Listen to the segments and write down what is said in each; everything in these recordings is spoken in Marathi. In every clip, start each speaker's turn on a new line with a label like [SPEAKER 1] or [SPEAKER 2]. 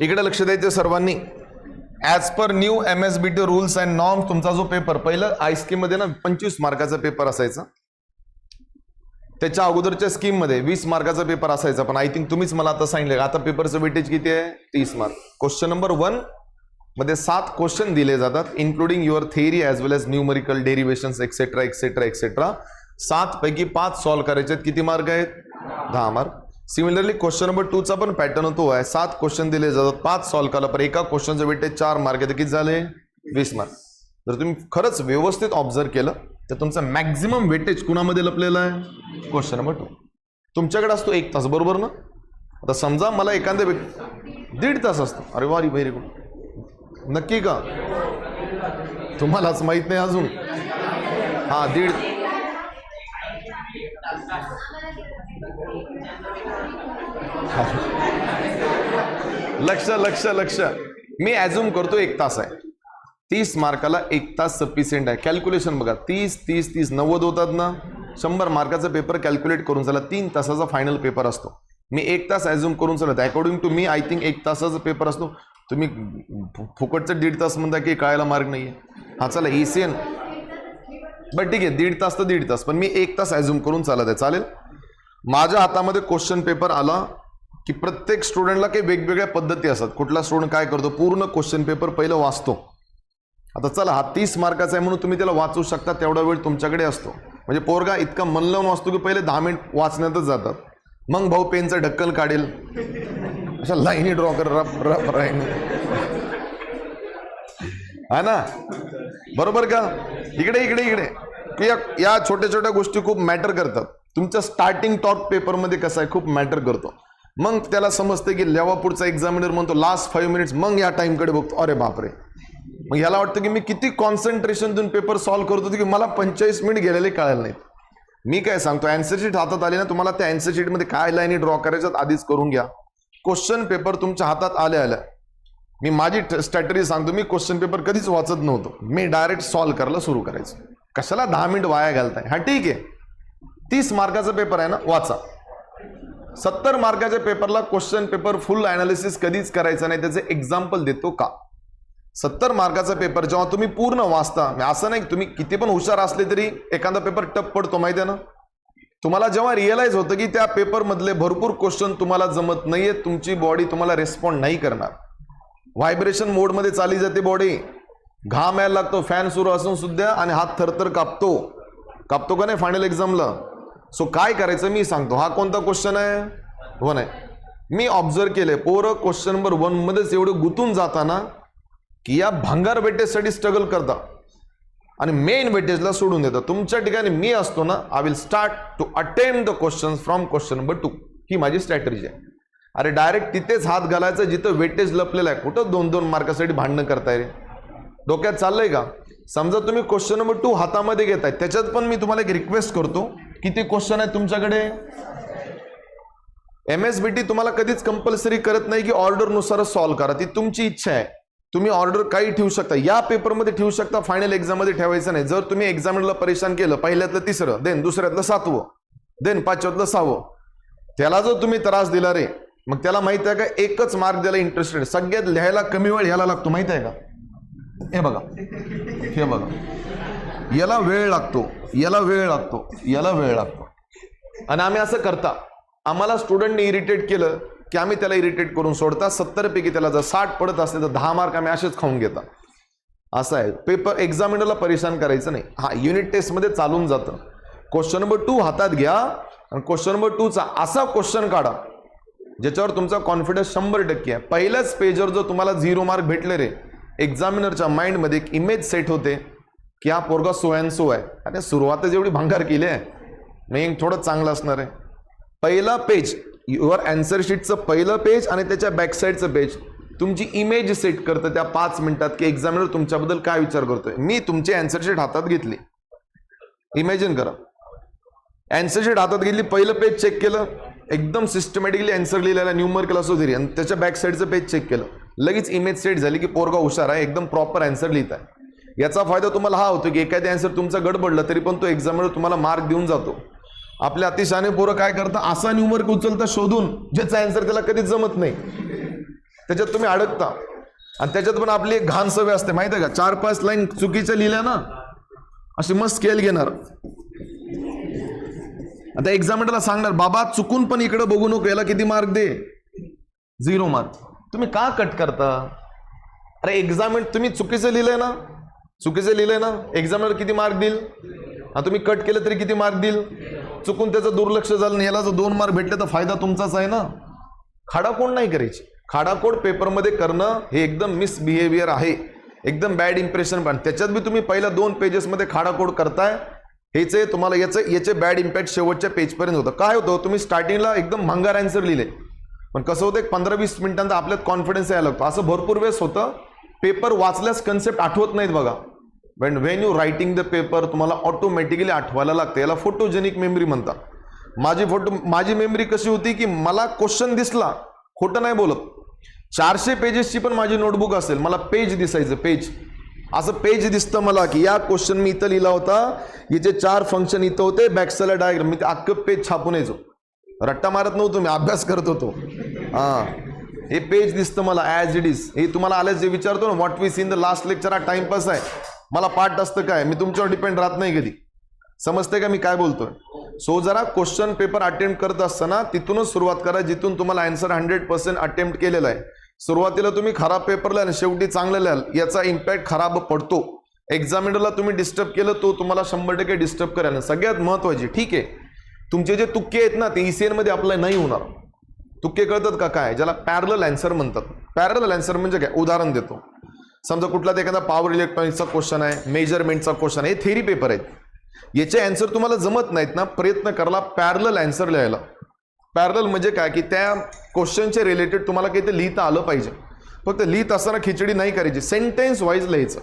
[SPEAKER 1] इकडे लक्ष द्यायचं सर्वांनी. As per new M S B T rules and norms तुमचा जो पेपर पहिलं आय स्कीममध्ये ना पंचवीस मार्काचा पेपर असायचा. त्याच्या अगोदरच्या स्कीममध्ये वीस मार्काचा पेपर असायचा पण आय थिंक तुम्हीच मला आता सांगितलं. आता पेपरचं वेटेज किती आहे? तीस मार्क क्वेश्चन नंबर वनमध्ये सात क्वेश्चन दिले जातात including your theory as well as numerical derivations etcetera etcetera etcetera सात पैकी पाच सॉल्व्ह करायचे आहेत. किती मार्क आहेत? दहा मार्क सिमिलरली क्वेश्चन नंबर टूचा पण पॅटर्न तो आहे सात क्वेश्चन दिले जातात. पाच सॉल्व्ह केला पर एका क्वेश्चनचं वेटेज चार मार्क किती झाले? वीस मार्क जर तुम्ही खरंच व्यवस्थित ऑब्झर्व केलं तर तुमचं मॅक्झिमम वेटेज कुणामध्ये लपलेलं आहे? क्वेश्चन नंबर टू तुमच्याकडे असतो एक तास बरोबर ना? आता समजा मला एखाद्या व्यक्ती दीड तास असतो. अरे वारी व्हेरी गुड नक्की का? तुम्हालाच माहीत नाही अजून. हा दीड लक्ष लक्ष लक्ष. मी ॲझ्युम करतो एक तास आहे. तीस मार्काला एक तास सफिशियंट आहे. कॅल्क्युलेशन बघा. तीस तीस तीस. नव्वद होतात ना? शंभर मार्काचा पेपर कॅल्क्युलेट करून चला तीन तासाचा फायनल पेपर असतो. मी एक तास ॲझ्युम करून चालत according to me I think एक तासाचा पेपर असतो. तुम्ही फुकटचं दीड तास म्हणता की कळायला मार्ग नाही आहे हा चला ई सी एन बट ठीक आहे. दीड तास तर दीड तास. पण मी एक तास ॲझ्युम करून चालत आहे. चालेल? माझ्या हातामध्ये क्वेश्चन पेपर आला की प्रत्येक स्टुडंटला काही वेगवेगळ्या पद्धती असतात. कुठला स्टुडंट काय करतो? पूर्ण क्वेश्चन पेपर पहिलं वाचतो. आता चला हा तीस मार्काचा आहे म्हणून तुम्ही त्याला वाचू शकता तेवढा वेळ तुमच्याकडे असतो. म्हणजे पोरगा इतका मन लावून वाचतो की पहिले दहा मिनिट वाचण्यातच जातात. मग भाऊ पेनचं ढक्कल काढेल. अशा लाईनी ड्रॉ कर रफ रफ राईन. हा ना? बरोबर का? इकडे इकडे इकडे. की या छोट्या छोट्या गोष्टी खूप मॅटर करतात. तुमचा स्टार्टिंग टॉप पेपरमध्ये कसं आहे खूप मॅटर करतो. मग त्याला समजते की लेवापूरचा पुढचा एक्झामिनर म्हणतो लास्ट फाईव्ह मिनिट्स मग या टाईमकडे बघतो. अरे बापरे. मग ह्याला वाटतं की मी किती कॉन्सन्ट्रेशन देऊन पेपर सॉल्व्ह करत होतो की मला पंचेचाळीस मिनिट गेलेले कळायला नाहीत. मी काय सांगतो अँसर शीट हातात आली ना तुम्हाला त्या अँसर शीटमध्ये काय लाईनी ड्रॉ करायच्यात आधीच करून घ्या. क्वेश्चन पेपर तुमच्या हातात आल्या आल्या. मी माझी स्ट्रॅटजी सांगतो मी क्वेश्चन पेपर कधीच वाचत नव्हतो. मी डायरेक्ट सॉल्व्ह करायला सुरू करायचो. कशाला दहा मिनिट वाया घालताय? हा ठीक आहे. तीस मार्काचा पेपर आहे ना वाचा. सत्तर मार्काच्या पेपरला क्वेश्चन पेपर फुल अनालिसिस कधीच करायचं नाही त्याचे एक्झाम्पल देतो का? सत्तर मार्काचा पेपर जेव्हा तुम्ही पूर्ण वाचता म्हणजे असं नाही तुम्ही किती पण हुशार असले तरी एखादा पेपर टप पडतो माहिती आहे ना? तुम्हाला जेव्हा रिअलाइज होतं की त्या पेपरमधले भरपूर क्वेश्चन तुम्हाला जमत नाहीये तुमची बॉडी तुम्हाला रेस्पॉन्ड नाही करणार. व्हायब्रेशन मोडमध्ये चालली जाते बॉडी घाम यायला लागतो फॅन सुरू असून सुद्धा आणि हात थरथर कापतो. कापतो का नाही फायनल एक्झामला सो काय करायचं मी सांगतो. हा कोणता क्वेश्चन आहे? हो वन आहे मी ऑब्झर्व केले पोरं क्वेश्चन नंबर वन मध्येच एवढं गुंतून जाताना की या भंगार वेटेजसाठी स्ट्रगल करता आणि मेन वेटेजला सोडून देतात. तुमच्या ठिकाणी मी असतो ना I will start to attempt the question from question number two ही माझी स्ट्रॅटर्जी आहे. अरे डायरेक्ट तिथेच हात घालायचं जिथं वेटेज लपलेलं आहे. कुठं दोन दोन मार्कासाठी भांडणं करताय रे? डोक्यात चाललंय का? समजा तुम्ही क्वेश्चन नंबर टू हातामध्ये घेताय. त्याच्यात पण मी तुम्हाला एक रिक्वेस्ट करतो. किती क्वेश्चन आहे तुमच्याकडे? एम एस बी टी तुम्हाला कधीच कंपल्सरी करत नाही की ऑर्डरनुसारच सॉल्व्ह करा. ती तुमची इच्छा आहे. तुम्ही ऑर्डर काही ठेवू शकता. या पेपरमध्ये ठेवू शकता फायनल एक्झाममध्ये ठेवायचं नाही. जर तुम्ही एक्झामला परेशान केलं पहिल्यातलं तिसरं देन दुसऱ्यातलं सातवं देन पाचव्यातलं सहावं त्याला जर तुम्ही त्रास दिला रे मग त्याला माहीत आहे का एकच मार्क द्यायला इंटरेस्टेड सगळ्यात लिहायला कमी वेळ ह्याला लागतो माहीत आहे का? हे बघा. हे बघा. याला वेळ लागतो. याला वेळ लागतो याला वेळ लागतो. आणि आम्ही असं करता. आम्हाला स्टुडंटने इरिटेट केलं की आम्ही त्याला इरिटेट करून सोडता. सत्तर पैकी त्याला जर साठ पडत असले तर दहा मार्क आम्ही असेच खाऊन घेता. असं आहे. पेपर एक्झामिनरला परेशान करायचं नाही. हा युनिट टेस्टमध्ये चालून जातं. क्वेश्चन नंबर टू हातात घ्या आणि क्वेश्चन नंबर टूचा असा क्वेश्चन काढा ज्याच्यावर तुमचा कॉन्फिडन्स शंभर टक्के आहे. पहिल्याच पेजवर जर तुम्हाला झिरो मार्क भेटले रे एक्झामिनरच्या माइंडमध्ये एक इमेज सेट होते. की हा पोरगा सो अँड सो आहे. अरे सुरुवातच एवढी भांगार केली आहे. मेन थोडं चांगलं असणार आहे. पहिला पेज युअर अँसर शीटचं पहिलं पेज आणि त्याच्या बॅकसाईडचं पेज तुमची इमेज सेट करतं त्या पाच मिनिटात की एक्झामिनर तुमच्याबद्दल काय विचार करतोय. मी तुमची अँसर शीट हातात घेतली. इमॅजिन करा. अँसर शीट हातात घेतली पहिलं पेज चेक केलं. एकदम सिस्टमॅटिकली अँसर लिहिलेला न्यूमर्कल असो तरी आणि त्याच्या बॅकसाईडचं पेज चेक केलं. लगेच इमेज सेट झाली की पोरगा हुशार आहे एकदम प्रॉपर अँसर लिहित आहे. याचा फायदा तुम्हाला हा होतो की एखादी अँसर तुमचा गडबडला तरी पण तो एक्झामवर तुम्हाला मार्क देऊन जातो. आपल्या अतिशाने पोरं काय करतात? असा न्यूमर्क उचलता शोधून ज्याचा अँसर त्याला कधीच जमत नाही. त्याच्यात तुम्ही अडकता. आणि त्याच्यात पण आपली एक घाण सवय असते माहिती आहे का? चार पाच लाईन चुकीच्या लिहिल्या ना अशी मस्त स्केल घेणार. आता एक्झामिनरला सांगणार बाबा चुकून पण इकडे बघू नको याला किती मार्क दे. झिरो मार्क तुम्ही का कट करता? अरे एक्झामिन तुम्ही चुकीचं लिहिलंय ना चुकीचं लिहिलंय ना? एक्झामिनर किती मार्क देईल? हा तुम्ही कट केलं तरी किती मार्क देईल? चुकून त्याचं दुर्लक्ष झालं याला जर दोन मार्क भेटले तर फायदा तुमचाच आहे ना? खाडाकोड नाही करायची. खाडाकोड पेपरमध्ये करणं हे एकदम मिसबिहेवियर आहे. एकदम बॅड इम्प्रेशन पण. त्याच्यात बी तुम्ही पहिल्या दोन पेजेसमध्ये खाडाकोड करताय. हेचे तुम्हाला याचं याचे बॅड इम्पॅक्ट शेवटच्या पेजपर्यंत होतं. काय होतं? तुम्ही स्टार्टिंगला एकदम भंगार अँसर लिहिले. पण कसं होतं एक पंधरा वीस मिनिटांचा आपल्यात कॉन्फिडन्स यायला लागतो. असं भरपूर वेळेस होतं. पेपर वाचल्यास कन्सेप्ट आठवत नाहीत बघा. When when you writing the paper तुम्हाला ऑटोमॅटिकली आठवायला लागतं. याला फोटोजेनिक मेमरी म्हणतात. माझी फोटो माझी मेमरी कशी होती की मला क्वेश्चन दिसला खोटं नाही बोलत. चारशे पेजेसची पण माझी नोटबुक असेल मला पेज दिसायचं पेज असं पेज दिसतं मला की या क्वेश्चन मी इथं लिहिला होता याचे चार फंक्शन इथं होते बॅकसेला डायग्राम मी ते अख्खं पेज छापून यायचो. रट्टा मारत नव्हतो मी अभ्यास करत होतो. हां. हे पेज दिसतं मला ॲज इट इज हे तुम्हाला आल्यास जे विचारतो ना what we seen the last lecture हा टाइमपास आहे. मला पाठ असतं काय? मी तुमच्यावर डिपेंड राहत नाही कधी. समजते का मी काय बोलतोय? सो जरा क्वेश्चन पेपर अटेम्प्ट करत असताना तिथूनच सुरुवात करा जिथून तुम्हाला आन्सर हंड्रेड पर्सेंट अटेम्प्ट केलेला आहे. सुरुवातीला तुम्ही खराब पेपर लिहाल शेवटी चांगलं लिहाल याचा इम्पॅक्ट खराब पडतो. एक्झामिनरला तुम्ही डिस्टर्ब केलं तो तुम्हाला शंभर टक्के डिस्टर्ब करायला सगळ्यात महत्वाची ठीक आहे? तुमचे जे तुक्के आहेत ना ते ECN मध्ये अप्लाय नाही होणार. तुक्के कळतात का काय? ज्याला पॅरल अँसर म्हणतात. पॅरल अँसर म्हणजे काय? उदाहरण देतो. समजा कुठला एखादा पॉवर इलेक्ट्रॉनिक्सचा क्वेश्चन आहे मेजरमेंटचा क्वेश्चन आहे हे थेरी पेपर आहेत. याचे अँसर तुम्हाला जमत नाहीत ना प्रयत्न करायला पॅरल अँसर लिहायला. पॅरल म्हणजे काय? की त्या क्वेश्चनचे रिलेटेड तुम्हाला काही ते लिहिता आलं पाहिजे. फक्त लिहित असताना खिचडी नाही करायची. सेंटेन्स वाईज लिहायचं.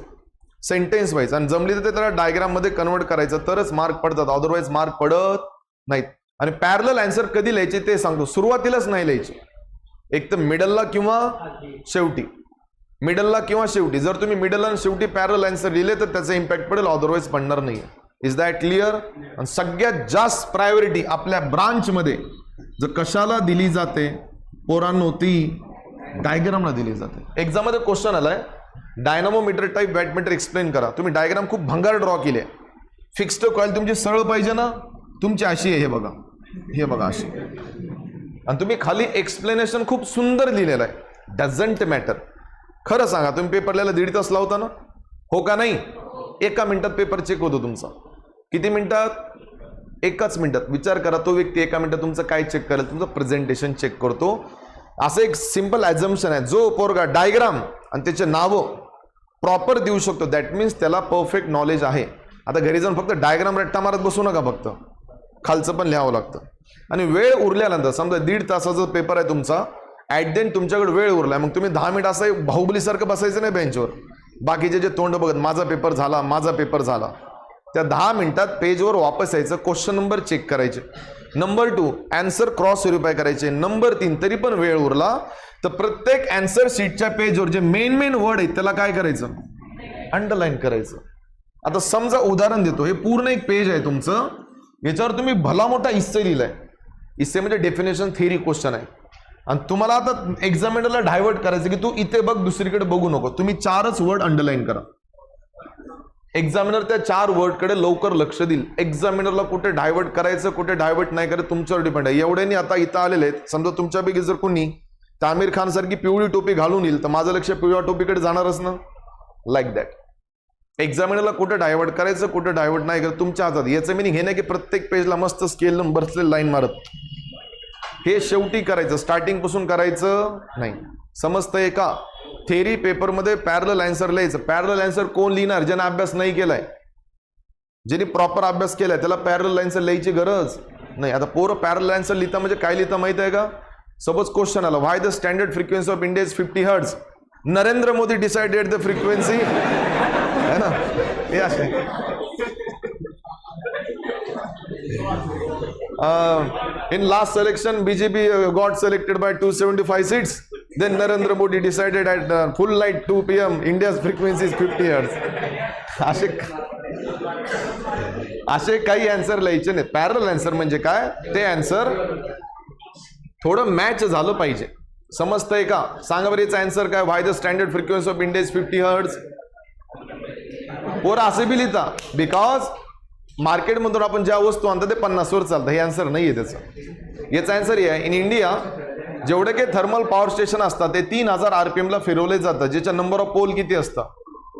[SPEAKER 1] सेंटेन्स वाईज आणि जमली तर ते त्याला डायग्राममध्ये कन्वर्ट करायचं. तरच मार्क पडतात. अदरवाईज मार्क पडत नाहीत. आणि पॅरल अँसर कधी लिहायचे ते सांगतो. सुरुवातीलाच नाही लिहायचे. एक तर मिडलला किंवा शेवटी. मिडलला किंवा शेवटी. जर तुम्ही मिडल आणि शेवटी पॅरल आन्सर लिहिले तर त्याचा इम्पॅक्ट पडेल. अदरवाईज पडणार नाही इज दॅट क्लिअर आणि सगळ्यात जास्त प्रायोरिटी आपल्या ब्रांचमध्ये जर कशाला दिली जाते पोरांनो ती डायग्रामला दिली जाते. एक्झाममध्ये क्वेश्चन आलाय. डायनामोमीटर टाईप बॅटमीटर एक्सप्लेन करा. तुम्ही डायग्राम खूप भंगार ड्रॉ केली आहे. फिक्स्ड कॉईल तुमची सरळ पाहिजे ना? तुमची अशी आहे हे बघा. हे बघा अशी. आणि तुम्ही खाली एक्सप्लेनेशन खूप सुंदर लिहिलेलं आहे. डझंट मॅटर खरं सांगा तुम्ही पेपर दीड तास लावता ना? हो का नाही? एका मिनिटात पेपर चेक होतो तुमचा. किती मिनिटात? एकाच मिनिटात. विचार करा तो व्यक्ती एका मिनिटात तुमचं काय चेक करेल? तुमचं प्रेझेंटेशन चेक करतो. असं एक सिंपल ॲझम्पन आहे. जो पोरगा डायग्राम आणि त्याचे नावं प्रॉपर देऊ शकतो. दॅट मीन्स त्याला परफेक्ट नॉलेज आहे. आता घरी जाऊन फक्त डायग्राम रट्टा मारत बसू नका फक्त. खालचं पण लिहावं लागतं. आणि वेळ उरल्यानंतर समजा दीड तासाचा पेपर आहे तुमचा ॲट देन तुमच्याकडे वेळ उरला मग तुम्ही दहा मिनिट असं बाहुबलीसारखं बसायचं नाही बेंचवर. बाकीचे जे तोंड बघत माझा पेपर झाला माझा पेपर झाला. त्या दहा मिनिटात पेजवर वापस यायचं क्वेश्चन नंबर चेक करायचे. Number two answer cross verify करायचे. नंबर तीन तरी पण वेळ उरला. तर प्रत्येक अँसर शीटच्या पेजवर जे मेन मेन वर्ड आहेत त्याला काय करायचं? अंडरलाईन करायचं. आता समजा उदाहरण देतो. हे पूर्ण एक पेज आहे तुमचं. याच्यावर तुम्ही भला मोठा इस्से लिहिलाय. इस्से म्हणजे डेफिनेशन थेरी क्वेश्चन आहे. आणि तुम्हाला आता एक्झामिनरला डायव्हर्ट करायचं की तू इथे बघ दुसरीकडे बघू नको. तुम्ही चारच वर्ड अंडरलाईन करा. एक्झामिनर त्या चार वर्डकडे लवकर लक्ष देईल. एक्झामिनरला कुठे डायव्हर्ट करायचं कुठे डायव्हर्ट नाही करायचं तुमच्यावर डिपेंड आहे. एवढ्यानी आता इथं आलेले आहेत. समजा तुमच्यापैकी जर कोणी तर आमिर खान सारखी पिवळी टोपी घालून येईल तर माझं लक्ष पिवळ्या टोपीकडे जाणारच ना? लाईक दॅट एक्झामिनरला कुठे डायव्हर्ट करायचं कुठे डायव्हर्ट नाही करत तुमच्या हातात. याचं मिनिंग हे नाही की प्रत्येक पेजला मस्त स्केल बसले लाईन मारत. हे शेवटी करायचं स्टार्टिंगपासून करायचं नाही. समजतंय का? थेरी पेपरमध्ये पॅरल अँसर लिहायचं. पॅरल अँसर कोण लिहिणार? ज्याने अभ्यास नाही केलाय. ज्यांनी प्रॉपर अभ्यास केलाय त्याला पॅरल अँसर लिहायची गरज नाही. आता पोरं पॅरल अँसर लिहिता म्हणजे काय लिहिता माहीत आहे का? सपोज क्वेश्चन आला why the standard frequency of India is fifty hertz Narendra Modi decided the frequency है ना? हे असे. In last election bjp uh, got selected by 275 seats then narendra modi decided at uh, full light 2 pm india's frequency is 50 hertz असे असे काही अँसर लिहायचे नाही पॅरल अँसर म्हणजे काय ते अँसर थोडं मॅच झालं पाहिजे समजतंय का सांगा बरं याचा आन्सर काय why the standard frequency of India's fifty hertz पोरं असे बी लिहिता बिकॉज मार्केटमधून आपण ज्या वस्तू आणतो ते पन्नासवर चालतं. हे आन्सर नाही आहे त्याचं. याचा आन्सर हे आहे. इन इंडिया जेवढे काही थर्मल पॉवर स्टेशन असतात ते तीन हजार आर पी एमला फिरवले जातात. ज्याच्या नंबर ऑफ पोल किती असतं?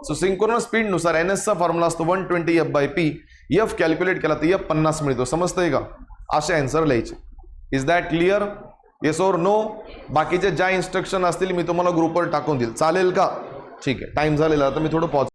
[SPEAKER 1] सो सिंक्रोनस स्पीडनुसार एन एसचा फॉर्म्युला असतो one twenty F by P F calculate केला तर एफ पन्नास मिळतो. समजतंय का? असे आन्सर लिहायचे. Is that clear yes or no बाकीचे ज्या इन्स्ट्रक्शन असतील मी तुम्हाला ग्रुपवर टाकून देईल. चालेल का? ठीक आहे. टाइम झालेला आता मी थोडं पॉज